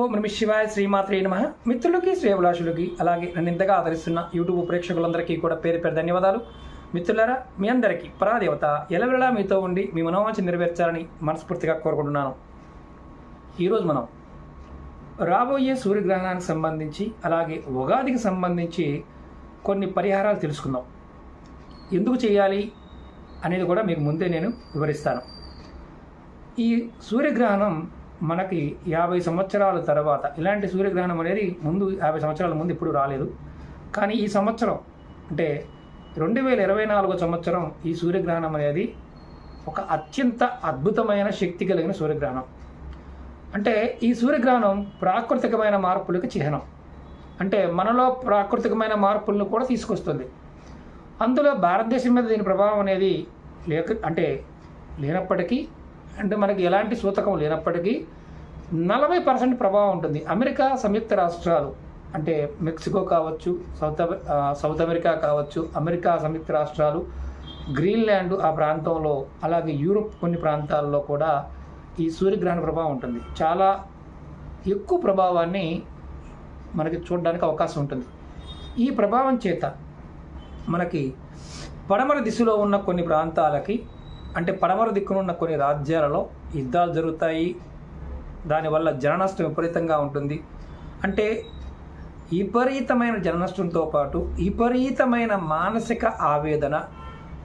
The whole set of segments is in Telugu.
ఓం నమ శివాయ శ్రీమాత్రే నమ. మిత్రులకి శ్రేయభిలాషులకి అలాగే నన్ను ఇంతగా ఆదరిస్తున్న యూట్యూబ్ ప్రేక్షకులందరికీ కూడా పేరు పేరు ధన్యవాదాలు. మిత్రులారా మీ అందరికీ పరాదేవత ఎలవెలా మీతో ఉండి మీ మనోవాంఛ నెరవేర్చాలని మనస్ఫూర్తిగా కోరుకుంటున్నాను. ఈరోజు మనం రాబోయే సూర్యగ్రహణానికి సంబంధించి అలాగే ఉగాదికి సంబంధించి కొన్ని పరిహారాలు తెలుసుకుందాం. ఎందుకు చేయాలి అనేది కూడా మీకు ముందే నేను వివరిస్తాను. ఈ సూర్యగ్రహణం మనకి యాభై సంవత్సరాల తర్వాత ఇలాంటి సూర్యగ్రహణం అనేది ముందు యాభై సంవత్సరాల ముందు ఇప్పుడు రాలేదు. కానీ ఈ సంవత్సరం అంటే రెండు వేల ఇరవై నాలుగో సంవత్సరం ఈ సూర్యగ్రహణం అనేది ఒక అత్యంత అద్భుతమైన శక్తి కలిగిన సూర్యగ్రహణం. అంటే ఈ సూర్యగ్రహణం ప్రాకృతికమైన మార్పులకు చిహ్నం. అంటే మనలో ప్రాకృతికమైన మార్పులను కూడా తీసుకొస్తుంది. అందులో భారతదేశం మీద దీని ప్రభావం అనేది లేక అంటే లేనప్పటికీ అంటే మనకి ఎలాంటి సూతకం లేనప్పటికీ నలభై పర్సెంట్ ప్రభావం ఉంటుంది. అమెరికా సంయుక్త రాష్ట్రాలు అంటే మెక్సికో కావచ్చు సౌత్ సౌత్ అమెరికా కావచ్చు అమెరికా సంయుక్త రాష్ట్రాలు గ్రీన్లాండ్ ఆ ప్రాంతంలో అలాగే యూరోప్ కొన్ని ప్రాంతాల్లో కూడా ఈ సూర్యగ్రహణ ప్రభావం ఉంటుంది. చాలా ఎక్కువ ప్రభావాన్ని మనకి చూడడానికి అవకాశం ఉంటుంది. ఈ ప్రభావం చేత మనకి పడమర దిశలో ఉన్న కొన్ని ప్రాంతాలకి అంటే పడమర దిక్కునున్న కొన్ని రాజ్యాలలో యుద్ధాలు జరుగుతాయి. దానివల్ల జననష్టం విపరీతంగా ఉంటుంది. అంటే విపరీతమైన జననష్టంతో పాటు విపరీతమైన మానసిక ఆవేదన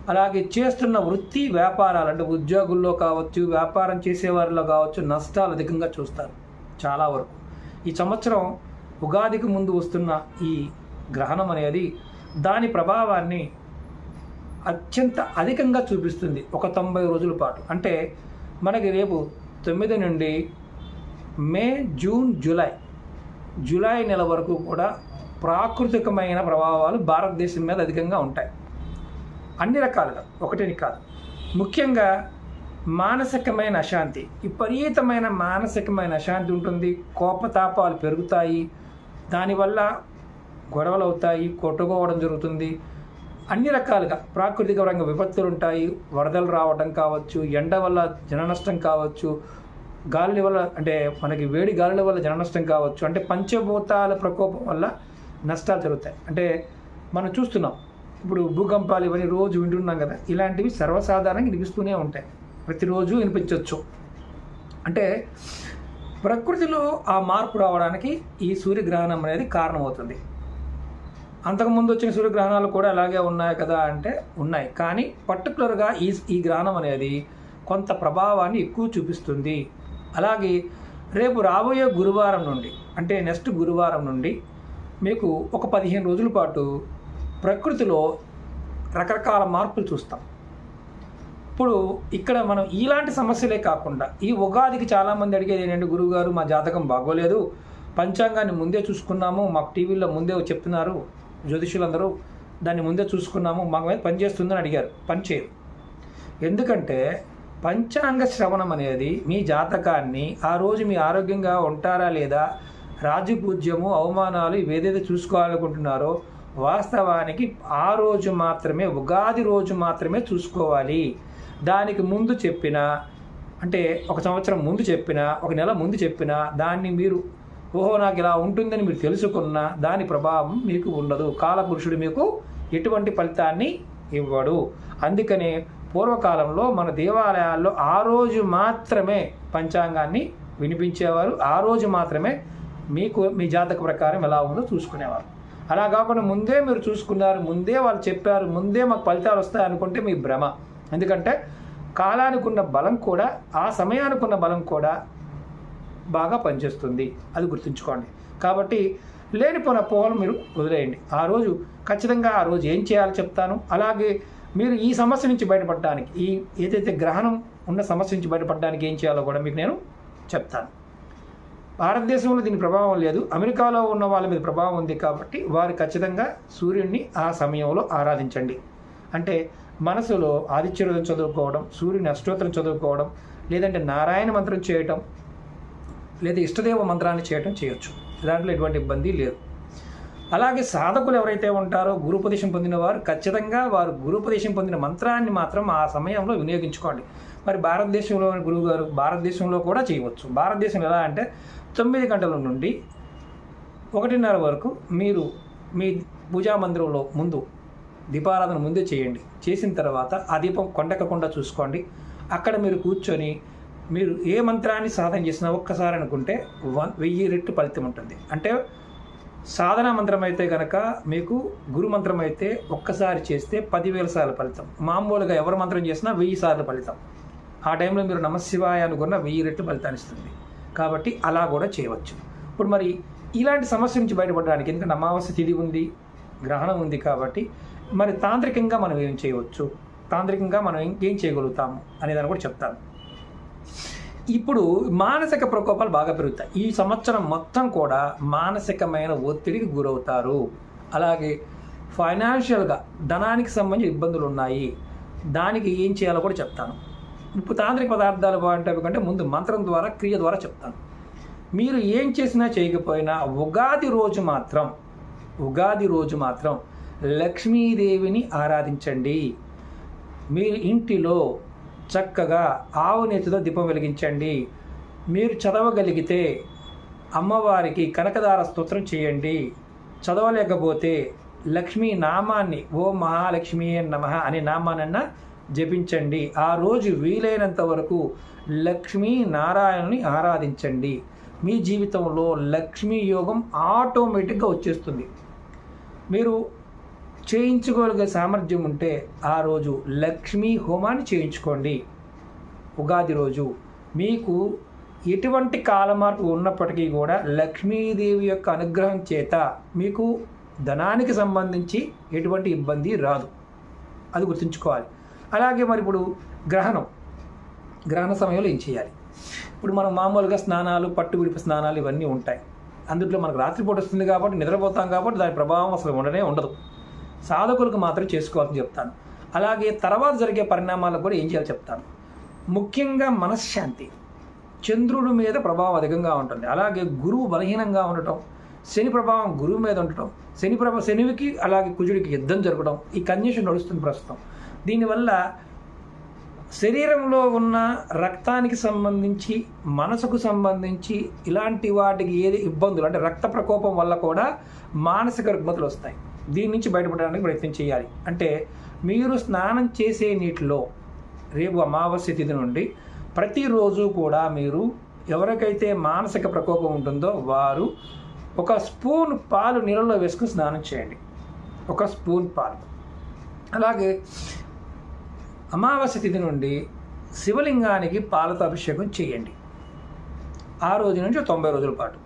అలాగే చేస్తున్న వృత్తి వ్యాపారాలు అంటే ఉద్యోగుల్లో కావచ్చు వ్యాపారం చేసేవారిలో కావచ్చు నష్టాలు అధికంగా చూస్తారు చాలా వరకు. ఈ సంవత్సరం ఉగాదికి ముందు వస్తున్న ఈ గ్రహణం అనేది దాని ప్రభావాన్ని అత్యంత అధికంగా చూపిస్తుంది ఒక తొంభై రోజుల పాటు. అంటే మనకి రేపు తొమ్మిది నుండి మే జూన్ జూలై జూలై నెల వరకు కూడా ప్రాకృతికమైన ప్రభావాలు భారతదేశం మీద అధికంగా ఉంటాయి. అన్ని రకాలుగా ఒకటిని కాదు. ముఖ్యంగా మానసికమైన అశాంతి విపరీతమైన మానసికమైన అశాంతి ఉంటుంది. కోపతాపాలు పెరుగుతాయి. దానివల్ల గొడవలు అవుతాయి కొట్టుకోవడం జరుగుతుంది. అన్ని రకాలుగా ప్రాకృతిక రంగ విపత్తులు ఉంటాయి. వరదలు రావడం కావచ్చు ఎండ వల్ల జన నష్టం కావచ్చు గాలి వల్ల అంటే మనకి వేడి గాలుల వల్ల జన నష్టం కావచ్చు అంటే పంచభూతాల ప్రకోపం వల్ల నష్టాలు జరుగుతాయి. అంటే మనం చూస్తున్నాం ఇప్పుడు భూకంపాలు ఇవన్నీ రోజు వింటున్నాం కదా ఇలాంటివి సర్వసాధారణంగా వినిపిస్తూనే ఉంటాయి. ప్రతిరోజు వినిపించవచ్చు అంటే ప్రకృతిలో ఆ మార్పు రావడానికి ఈ సూర్యగ్రహణం అనేది కారణమవుతుంది. అంతకుముందు వచ్చిన సూర్యగ్రహణాలు కూడా అలాగే ఉన్నాయి కదా అంటే ఉన్నాయి. కానీ పర్టికులర్గా ఈ ఈ గ్రహణం అనేది కొంత ప్రభావాన్ని ఎక్కువ చూపిస్తుంది. అలాగే రేపు రాబోయే గురువారం నుండి అంటే నెక్స్ట్ గురువారం నుండి మీకు ఒక పదిహేను రోజుల పాటు ప్రకృతిలో రకరకాల మార్పులు చూస్తాం. ఇప్పుడు ఇక్కడ మనం ఇలాంటి సమస్యలే కాకుండా ఈ ఉగాదికి చాలామంది అడిగేది ఏంటంటే గురువుగారు మా జాతకం బాగోలేదు. పంచాంగాన్ని ముందే చూసుకున్నాము. మాకు టీవీలో ముందే చెప్తున్నారు జ్యోతిషులందరూ దాన్ని ముందే చూసుకున్నాము మాకు మీద పని చేస్తుందని అడిగారు. పని చేయదు ఎందుకంటే పంచాంగ శ్రవణం అనేది మీ జాతకాన్ని ఆ రోజు మీ ఆరోగ్యంగా ఉంటారా లేదా రాజపూజ్యము అవమానాలు ఇవేదైతే చూసుకోవాలనుకుంటున్నారో వాస్తవానికి ఆ రోజు మాత్రమే ఉగాది రోజు మాత్రమే చూసుకోవాలి. దానికి ముందు చెప్పిన అంటే ఒక సంవత్సరం ముందు చెప్పిన ఒక నెల ముందు చెప్పిన దాన్ని మీరు ఓహో నాకు ఇలా ఉంటుందని మీరు తెలుసుకున్న దాని ప్రభావం మీకు ఉండదు. కాలపురుషుడు మీకు ఎటువంటి ఫలితాన్ని ఇవ్వడు. అందుకనే పూర్వకాలంలో మన దేవాలయాల్లో ఆ రోజు మాత్రమే పంచాంగాన్ని వినిపించేవారు. ఆ రోజు మాత్రమే మీకు మీ జాతక ప్రకారం ఎలా ఉందో చూసుకునేవారు. అలా కాకుండా ముందే మీరు చూసుకున్నారు ముందే వాళ్ళు చెప్పారు ముందే మాకు ఫలితాలు వస్తాయి అనుకుంటే మీ భ్రమ. ఎందుకంటే కాలానికి ఉన్న బలం కూడా ఆ సమయానికి ఉన్న బలం కూడా బాగా పనిచేస్తుంది అది గుర్తుంచుకోండి. కాబట్టి లేనిపోయిన పోహలు మీరు వదిలేయండి. ఆ రోజు ఖచ్చితంగా ఆ రోజు ఏం చేయాలో చెప్తాను. అలాగే మీరు ఈ సమస్య నుంచి బయటపడడానికి ఈ ఏదైతే గ్రహణం ఉన్న సమస్య నుంచి బయటపడడానికి ఏం చేయాలో కూడా మీకు నేను చెప్తాను. భారతదేశంలో దీని ప్రభావం లేదు. అమెరికాలో ఉన్న వాళ్ళ మీద ప్రభావం ఉంది కాబట్టి వారు ఖచ్చితంగా సూర్యుడిని ఆ సమయంలో ఆరాధించండి. అంటే మనసులో ఆదిత్యరోధం చదువుకోవడం సూర్యుని అష్టోత్తరం చదువుకోవడం లేదంటే నారాయణ మంత్రం చేయటం లేదా ఇష్టదేవ మంత్రాన్ని చేయటం చేయొచ్చు. దాంట్లో ఎటువంటి ఇబ్బంది లేదు. అలాగే సాధకులు ఎవరైతే ఉంటారో గురుపదేశం పొందిన వారు ఖచ్చితంగా వారు గురుపదేశం పొందిన మంత్రాన్ని మాత్రం ఆ సమయంలో వినియోగించుకోండి. మరి భారతదేశంలో గురువు గారు భారతదేశంలో కూడా చేయవచ్చు. భారతదేశం ఎలా అంటే తొమ్మిది గంటల నుండి ఒకటిన్నర వరకు మీరు మీ పూజా మందిరంలో ముందు దీపారాధన ముందే చేయండి. చేసిన తర్వాత ఆ దీపం కొండకకుండా చూసుకోండి. అక్కడ మీరు కూర్చొని మీరు ఏ మంత్రాన్ని సాధన చేసినా ఒక్కసారి అనుకుంటే వన్ వెయ్యి రెట్టు ఫలితం ఉంటుంది. అంటే సాధన మంత్రం అయితే కనుక మీకు గురు మంత్రం అయితే ఒక్కసారి చేస్తే పదివేల సార్లు ఫలితం. మామూలుగా ఎవరు మంత్రం చేసినా వెయ్యి సార్లు ఫలితం. ఆ టైంలో మీరు నమశివాయ అనుకున్న వెయ్యి రెట్లు ఫలితాన్ని ఇస్తుంది. కాబట్టి అలా కూడా చేయవచ్చు. ఇప్పుడు మరి ఇలాంటి సమస్య నుంచి బయటపడడానికి ఎందుకంటే అమావాస్య తిథి ఉంది గ్రహణం ఉంది కాబట్టి మరి తాంత్రికంగా మనం ఏం చేయవచ్చు? తాంత్రికంగా మనం ఏం- ఏం చేయగలుగుతాము? అనేదాన్ని కూడా చెప్తాను. ఇప్పుడు మానసిక ప్రకోపాలు బాగా పెరుగుతాయి. ఈ సంవత్సరం మొత్తం కూడా మానసికమైన ఒత్తిడికి గురవుతారు. అలాగే ఫైనాన్షియల్గా ధనానికి సంబంధించి ఇబ్బందులు ఉన్నాయి. దానికి ఏం చేయాలో కూడా చెప్తాను. ఇప్పుడు తాంత్రిక పదార్థాలు బాగుంటాయి కంటే ముందు మంత్రం ద్వారా క్రియ ద్వారా చెప్తాను. మీరు ఏం చేసినా చేయకపోయినా ఉగాది రోజు మాత్రం ఉగాది రోజు మాత్రం లక్ష్మీదేవిని ఆరాధించండి. మీరు ఇంటిలో చక్కగా ఆవు నెత్తితో దీపం వెలిగించండి. మీరు చదవగలిగితే అమ్మవారికి కనకదార స్తోత్రం చేయండి. చదవలేకపోతే లక్ష్మీ నామాన్ని ఓ మహాలక్ష్మీ నమ అనే నామానన్నా జపించండి. ఆ రోజు వీలైనంత వరకు లక్ష్మీ నారాయణని ఆరాధించండి. మీ జీవితంలో లక్ష్మీ యోగం ఆటోమేటిక్గా వచ్చేస్తుంది. మీరు చేయించుకోగలిగే సామర్థ్యం ఉంటే ఆ రోజు లక్ష్మీ హోమాన్ని చేయించుకోండి. ఉగాది రోజు మీకు ఎటువంటి కాలమార్పు ఉన్నప్పటికీ కూడా లక్ష్మీదేవి యొక్క అనుగ్రహం చేత మీకు ధనానికి సంబంధించి ఎటువంటి ఇబ్బంది రాదు. అది గుర్తుంచుకోవాలి. అలాగే మరి ఇప్పుడు గ్రహణం. గ్రహణ సమయంలో ఏం చేయాలి? ఇప్పుడు మనం మామూలుగా స్నానాలు పట్టు విడిపి స్నానాలు ఇవన్నీ ఉంటాయి. అందులో మనకు రాత్రిపూట వస్తుంది కాబట్టి నిద్రపోతాం కాబట్టి దాని ప్రభావం అసలు ఉండనే ఉండదు. సాధకులకు మాత్రం చేసుకోవాలని చెప్తాను. అలాగే తర్వాత జరిగే పరిణామాలకు కూడా ఏం చేయాలో చెప్తాను. ముఖ్యంగా మనశ్శాంతి. చంద్రుడి మీద ప్రభావం అధికంగా ఉంటుంది. అలాగే గురువు బలహీనంగా ఉండటం శని ప్రభావం గురువు మీద ఉండటం శని ప్రభావం శనివికి అలాగే కుజుడికి యుద్ధం జరగడం ఈ కండిషన్ నడుస్తుంది ప్రస్తుతం. దీనివల్ల శరీరంలో ఉన్న రక్తానికి సంబంధించి మనసుకు సంబంధించి ఇలాంటి వాటికి ఏది ఇబ్బందులు అంటే రక్త ప్రకోపం వల్ల కూడా మానసిక రుగ్మతలు వస్తాయి. దీని నుంచి బయటపడడానికి ప్రయత్నం చేయాలి. అంటే మీరు స్నానం చేసే నీటిలో రేపు అమావాస్య తిథి నుండి ప్రతిరోజు కూడా మీరు ఎవరికైతే మానసిక ప్రకోపం ఉంటుందో వారు ఒక స్పూన్ పాలు నీళ్ళలో వేసుకుని స్నానం చేయండి. ఒక స్పూన్ పాలు. అలాగే అమావాస్య తిథి నుండి శివలింగానికి పాలతో అభిషేకం చేయండి. ఆ రోజు నుంచి తొంభై రోజుల పాటు.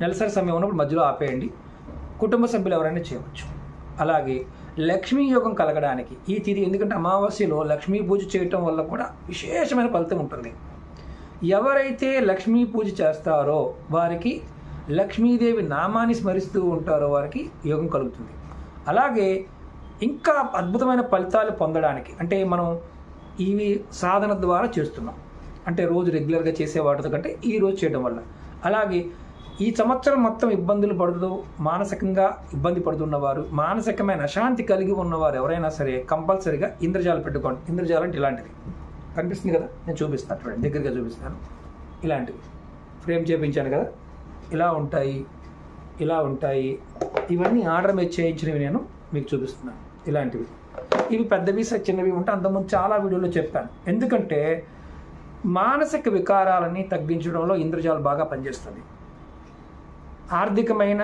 నెలసరి సమయం ఉన్నప్పుడు మధ్యలో ఆపేయండి. కుటుంబ సభ్యులు ఎవరైనా చేయవచ్చు. అలాగే లక్ష్మీ యోగం కలగడానికి ఈ తిథి ఎందుకంటే అమావాస్యలో లక్ష్మీ పూజ చేయటం వల్ల కూడా విశేషమైన ఫలితం ఉంటుంది. ఎవరైతే లక్ష్మీ పూజ చేస్తారో వారికి లక్ష్మీదేవి నామాన్ని స్మరిస్తూ ఉంటారో వారికి యోగం కలుగుతుంది. అలాగే ఇంకా అద్భుతమైన ఫలితాలు పొందడానికి అంటే మనం ఇవి సాధన ద్వారా చేస్తున్నాం. అంటే రోజు రెగ్యులర్గా చేసే వాటితో కంటే ఈరోజు చేయడం వల్ల. అలాగే ఈ సంవత్సరం మొత్తం ఇబ్బందులు పడుతూ మానసికంగా ఇబ్బంది పడుతున్నవారు మానసికమైన అశాంతి కలిగి ఉన్నవారు ఎవరైనా సరే కంపల్సరీగా ఇంద్రజాలు పెట్టుకోండి. ఇంద్రజాలం అంటే ఇలాంటిది. కనిపిస్తుంది కదా? నేను చూపిస్తాను చూడండి. దగ్గరగా చూపిస్తాను. ఇలాంటివి. ఫ్రేమ్ చేపించాను కదా? ఇలా ఉంటాయి ఇలా ఉంటాయి. ఇవన్నీ ఆర్డర్ మీద చేయించినవి నేను మీకు చూపిస్తున్నాను. ఇలాంటివి. ఇవి పెద్దవి చిన్నవి ఉంటే అంతకుముందు చాలా వీడియోలో చెప్పాను. ఎందుకంటే మానసిక వికారాలని తగ్గించడంలో ఇంద్రజాలు బాగా పనిచేస్తుంది. ఆర్థికమైన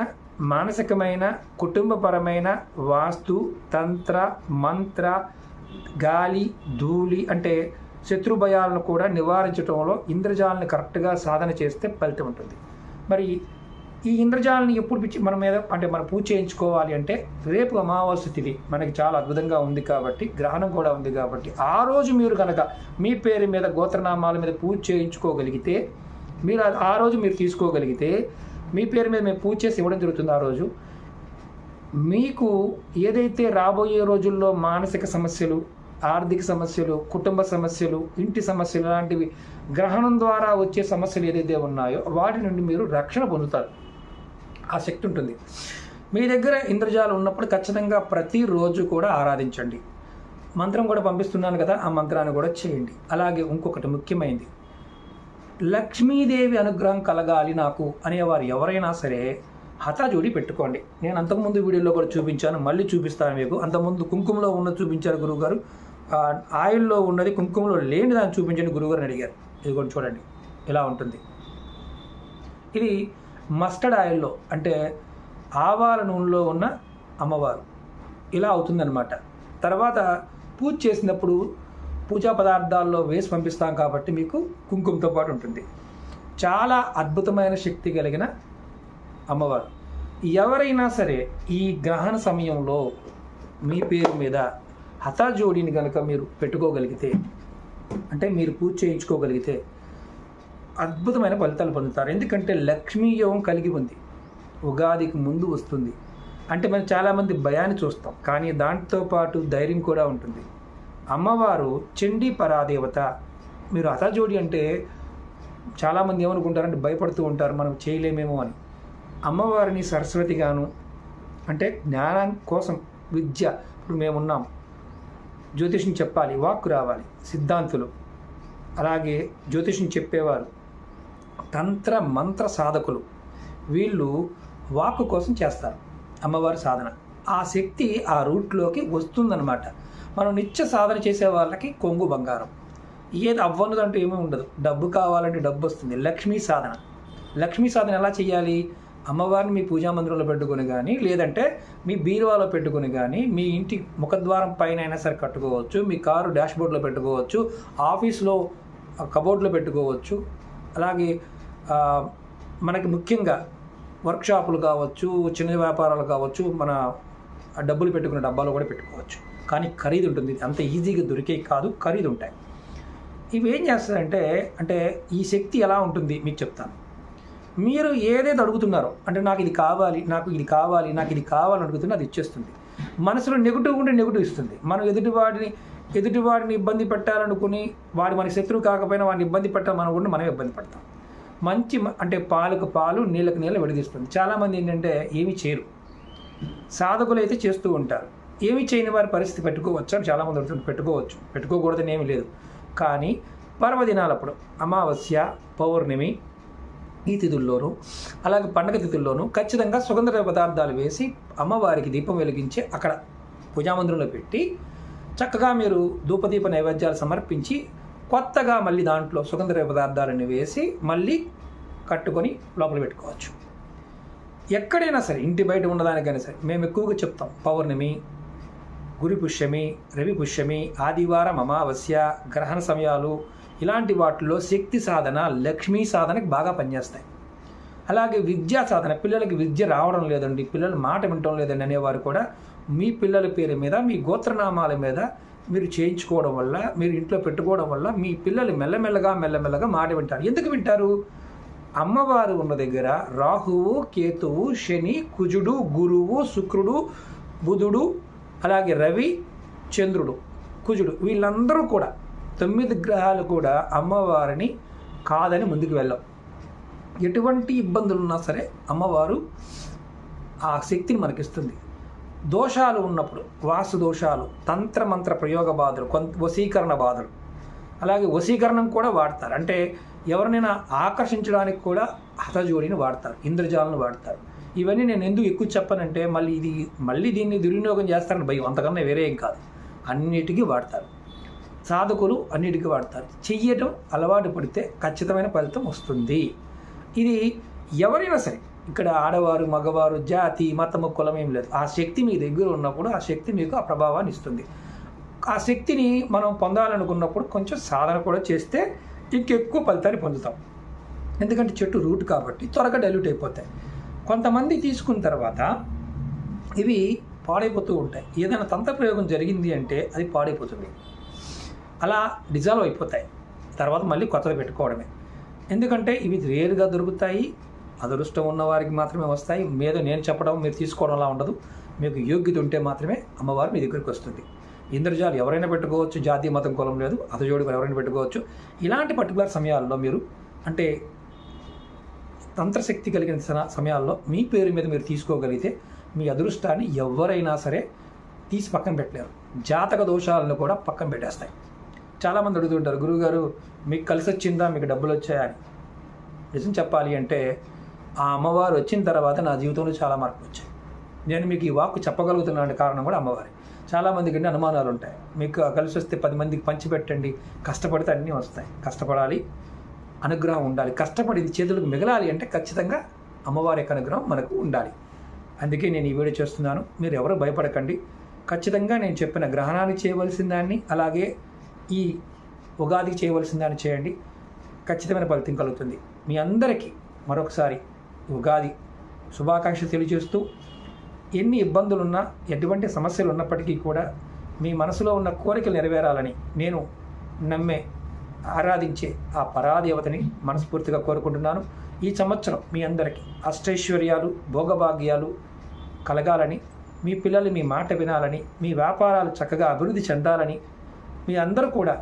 మానసికమైన కుటుంబపరమైన వాస్తు తంత్ర మంత్ర గాలి ధూళి అంటే శత్రు భయాలను కూడా నివారించడంలో ఇంద్రజాలని కరెక్ట్గా సాధన చేస్తే ఫలితం ఉంటుంది. మరి ఈ ఇంద్రజాలని ఎప్పుడు పిచ్చి మన మీద అంటే మనం పూజ చేయించుకోవాలి అంటే రేపు అమావాస్య తిథి మనకి చాలా అద్భుతంగా ఉంది కాబట్టి గ్రహణం కూడా ఉంది కాబట్టి ఆ రోజు మీరు కనుక మీ పేరు మీద గోత్రనామాల మీద పూజ చేయించుకోగలిగితే మీరు ఆ- ఆ రోజు మీరు తీసుకోగలిగితే మీ పేరు మీద మేము పూజ చేసి ఇవ్వడం జరుగుతుంది ఆ రోజు. మీకు ఏదైతే రాబోయే రోజుల్లో మానసిక సమస్యలు ఆర్థిక సమస్యలు కుటుంబ సమస్యలు ఇంటి సమస్యలు లాంటివి గ్రహణం ద్వారా వచ్చే సమస్యలు ఏదైతే ఉన్నాయో వాటి నుండి మీరు రక్షణ పొందుతారు. ఆ శక్తి ఉంటుంది. మీ దగ్గర ఇంద్రజాలం ఉన్నప్పుడు ఖచ్చితంగా ప్రతిరోజు కూడా ఆరాధించండి. మంత్రం కూడా పంపిస్తున్నాను కదా ఆ మంత్రాన్ని కూడా చేయండి. అలాగే ఇంకొకటి ముఖ్యమైనది. లక్ష్మీదేవి అనుగ్రహం కలగాలి నాకు అనేవారు ఎవరైనా సరే హతాజోడి పెట్టుకోండి. నేను అంతకుముందు వీడియోలో కూడా చూపించాను మళ్ళీ చూపిస్తాను మీకు. అంతకుముందు కుంకుమలో ఉన్నది చూపించారు గురువుగారు. ఆయిల్లో ఉన్నది కుంకుమలో లేని దాన్ని చూపించండి గురువుగారు అడిగారు. ఇది కూడా చూడండి ఇలా ఉంటుంది. ఇది మస్టర్డ్ ఆయిల్లో అంటే ఆవాల నూనెలో ఉన్న అమ్మవారు. ఇలా అవుతుందన్నమాట. తర్వాత పూజ చేసినప్పుడు పూజా పదార్థాల్లో వేసి పంపిస్తాం కాబట్టి మీకు కుంకుమతో పాటు ఉంటుంది. చాలా అద్భుతమైన శక్తి కలిగిన అమ్మవారు. ఎవరైనా సరే ఈ గ్రహణ సమయంలో మీ పేరు మీద హతాజోడిని కనుక మీరు పెట్టుకోగలిగితే అంటే మీరు పూజ చేయించుకోగలిగితే అద్భుతమైన ఫలితాలు పొందుతారు. ఎందుకంటే లక్ష్మీ యోగం కలిగి ఉంది. ఉగాదికి ముందు వస్తుంది. అంటే మనం చాలామంది భయాన్ని చూస్తాం. కానీ దాంతో పాటు ధైర్యం కూడా ఉంటుంది. అమ్మవారు చండీ పరాదేవత. మీరు హతజోడి అంటే చాలామంది ఏమనుకుంటారంటే భయపడుతూ ఉంటారు మనం చేయలేమేమో అని. అమ్మవారిని సరస్వతిగాను అంటే జ్ఞానం కోసం విద్య ఇప్పుడు మేమున్నాం. జ్యోతిషం చెప్పాలి వాక్కు రావాలి సిద్ధాంతులు. అలాగే జ్యోతిషం చెప్పేవారు తంత్ర మంత్ర సాధకులు. వీళ్ళు వాక్కు కోసం చేస్తారు అమ్మవారి సాధన. ఆ శక్తి ఆ రూట్లోకి వస్తుందన్నమాట. మనం నిత్య సాధన చేసే వాళ్ళకి కొంగు బంగారం. ఏది అవ్వనుదంటూ ఏమీ ఉండదు. డబ్బు కావాలంటే డబ్బు వస్తుంది. లక్ష్మీ సాధన. లక్ష్మీ సాధన ఎలా చేయాలి? అమ్మవారిని మీ పూజా మందిరంలో పెట్టుకుని కానీ లేదంటే మీ బీరువాలో పెట్టుకుని కానీ మీ ఇంటి ముఖద్వారం పైన అయినా సరే కట్టుకోవచ్చు. మీ కారు డాష్బోర్డ్లో పెట్టుకోవచ్చు. ఆఫీస్లో కబోర్డ్లో పెట్టుకోవచ్చు. అలాగే మనకి ముఖ్యంగా వర్క్షాపులు కావచ్చు చిన్న వ్యాపారాలు కావచ్చు మన డబ్బులు పెట్టుకునే డబ్బాలో కూడా పెట్టుకోవచ్చు. కానీ ఖరీదు ఉంటుంది. అంత ఈజీగా దొరికే కాదు ఖరీదు ఉంటాయి. ఇవి ఏం చేస్తారంటే అంటే ఈ శక్తి ఎలా ఉంటుంది మీకు చెప్తాను. మీరు ఏదైతే అడుగుతున్నారో అంటే నాకు ఇది కావాలి నాకు ఇది కావాలి నాకు ఇది కావాలని అడుగుతున్నా అది ఇచ్చేస్తుంది. మనసులో నెగిటివ్ ఉంటే నెగిటివ్ ఇస్తుంది. మనం ఎదుటివాడిని ఎదుటివాడిని ఇబ్బంది పెట్టాలనుకుని వాడు మన శత్రువు కాకపోయినా వాడిని ఇబ్బంది పెట్టాలనుకుంటే మనం ఇబ్బంది పడతాం. మంచి అంటే పాలకు పాలు నీళ్ళకు నీళ్ళు విడదీస్తుంది. చాలామంది ఏంటంటే ఏమీ చేయరు. సాధకులు అయితే చేస్తూ ఉంటారు. ఏమి చేయని వారి పరిస్థితి పెట్టుకోవచ్చు అని చాలామంది అడుగుతుంది పెట్టుకోవచ్చు. పెట్టుకోకూడదని ఏమీ లేదు. కానీ పర్వదినాలప్పుడు అమావాస్య పౌర్ణమి ఈ తిథుల్లోనూ అలాగే పండగ తిథుల్లోనూ ఖచ్చితంగా సుగంధ పదార్థాలు వేసి అమ్మవారికి దీపం వెలిగించి అక్కడ పూజామందిరంలో పెట్టి చక్కగా మీరు ధూపదీప నైవేద్యాలు సమర్పించి కొత్తగా మళ్ళీ దాంట్లో సుగంధ పదార్థాలను వేసి మళ్ళీ కట్టుకొని లోపల పెట్టుకోవచ్చు. ఎక్కడైనా సరే ఇంటి బయట ఉన్నదానికైనా సరే మేము ఎక్కువగా చెప్తాం పౌర్ణమి గురి పుష్యమి రవి పుష్యమి ఆదివారం అమావాస్య గ్రహణ సమయాలు ఇలాంటి వాటిల్లో శక్తి సాధన లక్ష్మీ సాధనకి బాగా పనిచేస్తాయి. అలాగే విద్యా సాధన పిల్లలకి విద్య రావడం లేదండి పిల్లలు మాట వినటం లేదండి అనేవారు కూడా మీ పిల్లల పేరు మీద మీ గోత్రనామాల మీద మీరు చేయించుకోవడం వల్ల మీరు ఇంట్లో పెట్టుకోవడం వల్ల మీ పిల్లలు మెల్లమెల్లగా మెల్లమెల్లగా మాట వింటారు. ఎందుకు వింటారు? అమ్మవారు ఉన్న దగ్గర రాహువు కేతువు శని కుజుడు గురువు శుక్రుడు బుధుడు అలాగే రవి చంద్రుడు కుజుడు వీళ్ళందరూ కూడా తొమ్మిది గ్రహాలు కూడా అమ్మవారిని కాదని ముందుకు వెళ్ళాం. ఎటువంటి ఇబ్బందులు ఉన్నా సరే అమ్మవారు ఆ శక్తిని మనకిస్తుంది. దోషాలు ఉన్నప్పుడు వాస్తు దోషాలు తంత్రమంత్ర ప్రయోగ బాధలు కొంత వశీకరణ బాధలు అలాగే వశీకరణం కూడా వాడతారు. అంటే ఎవరినైనా ఆకర్షించడానికి కూడా హతజోడిని వాడతారు ఇంద్రజాలను వాడతారు. ఇవన్నీ నేను ఎందుకు ఎక్కువ చెప్పనంటే మళ్ళీ ఇది మళ్ళీ దీన్ని దుర్వినియోగం చేస్తారని భయం. అంతకన్నా వేరే ఏం కాదు. అన్నిటికీ వాడతారు. సాధకులు అన్నిటికీ వాడతారు. చెయ్యటం అలవాటు పడితే ఖచ్చితమైన ఫలితం వస్తుంది. ఇది ఎవరైనా సరే ఇక్కడ ఆడవారు మగవారు జాతి మతము కులం ఏం లేదు. ఆ శక్తి మీ దగ్గర ఉన్నప్పుడు ఆ శక్తి మీకు ఆ ప్రభావాన్ని ఇస్తుంది. ఆ శక్తిని మనం పొందాలనుకున్నప్పుడు కొంచెం సాధన కూడా చేస్తే ఇంకెక్కువ ఫలితాన్ని పొందుతాం. ఎందుకంటే చెట్టు రూట్ కాబట్టి త్వరగా డైల్యూట్ అయిపోతాయి. కొంతమంది తీసుకున్న తర్వాత ఇవి పాడైపోతూ ఉంటాయి. ఏదైనా తంత్ర ప్రయోగం జరిగింది అంటే అది పాడైపోతుంది. అలా డిజాల్వ్ అయిపోతాయి. తర్వాత మళ్ళీ కొత్తది పెట్టుకోవడమే. ఎందుకంటే ఇవి రేరుగా దొరుకుతాయి. అదృష్టం ఉన్న వారికి మాత్రమే వస్తాయి. మీద నేను చెప్పడం మీరు తీసుకోవడం అలా ఉండదు. మీకు యోగ్యత ఉంటే మాత్రమే అమ్మవారు మీ దగ్గరికి వస్తుంది. ఇంద్రజాలు ఎవరైనా పెట్టుకోవచ్చు. జాతి మతం కులం లేదు. అతజోడి ఎవరైనా పెట్టుకోవచ్చు. ఇలాంటి పర్టికులర్ సమయాల్లో మీరు అంటే తంత్రశక్తి కలిగిన సమయాల్లో మీ పేరు మీద మీరు తీసుకోగలిగితే మీ అదృష్టాన్ని ఎవరైనా సరే తీసి పక్కన పెట్టలేరు. జాతక దోషాలను కూడా పక్కన పెట్టేస్తాయి. చాలామంది అడుగుతుంటారు గురువుగారు మీకు కలిసి వచ్చిందా? మీకు డబ్బులు వచ్చాయా? అని. నిజం చెప్పాలి అంటే ఆ అమ్మవారు వచ్చిన తర్వాత నా జీవితంలో చాలా మార్పులు వచ్చాయి. నేను మీకు ఈ వాక్కు చెప్పగలుగుతున్నాను కారణం కూడా అమ్మవారి. చాలామందికి అన్ని అనుమానాలు ఉంటాయి. మీకు కలిసి వస్తే పది మందికి పంచిపెట్టండి. కష్టపడితే అన్నీ వస్తాయి. కష్టపడాలి. అనుగ్రహం ఉండాలి. కష్టపడి ఇది చేతులకు మిగలాలి అంటే ఖచ్చితంగా అమ్మవారి యొక్క అనుగ్రహం మనకు ఉండాలి. అందుకే నేను ఈ వీడియో చేస్తున్నాను. మీరు ఎవరు భయపడకండి. ఖచ్చితంగా నేను చెప్పిన గ్రహణాన్ని చేయవలసిన దాన్ని అలాగే ఈ ఉగాదికి చేయవలసిన దాన్ని చేయండి. ఖచ్చితమైన ఫలితం కలుగుతుంది. మీ అందరికీ మరొకసారి ఉగాది శుభాకాంక్షలు తెలియజేస్తూ ఎన్ని ఇబ్బందులున్నా ఎటువంటి సమస్యలు ఉన్నప్పటికీ కూడా మీ మనసులో ఉన్న కోరికలు నెరవేరాలని నేను నమ్మే ఆరాధించే ఆ పరాదేవతని మనస్ఫూర్తిగా కోరుకుంటున్నాను. ఈ సంవత్సరం మీ అందరికీ అష్టైశ్వర్యాలు భోగభాగ్యాలు కలగాలని మీ పిల్లలు మీ మాట వినాలని మీ వ్యాపారాలు చక్కగా అభివృద్ధి చెందాలని మీ అందరూ కూడా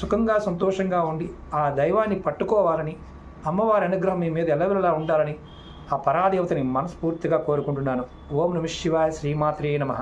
సుఖంగా సంతోషంగా ఉండి ఆ దైవాన్ని పట్టుకోవాలని అమ్మవారి అనుగ్రహం మీ మీద ఎలవెలలా ఉండాలని ఆ పరాదేవతని మనస్ఫూర్తిగా కోరుకుంటున్నాను. ఓం నమ శివాయ శ్రీమాత్రే నమః.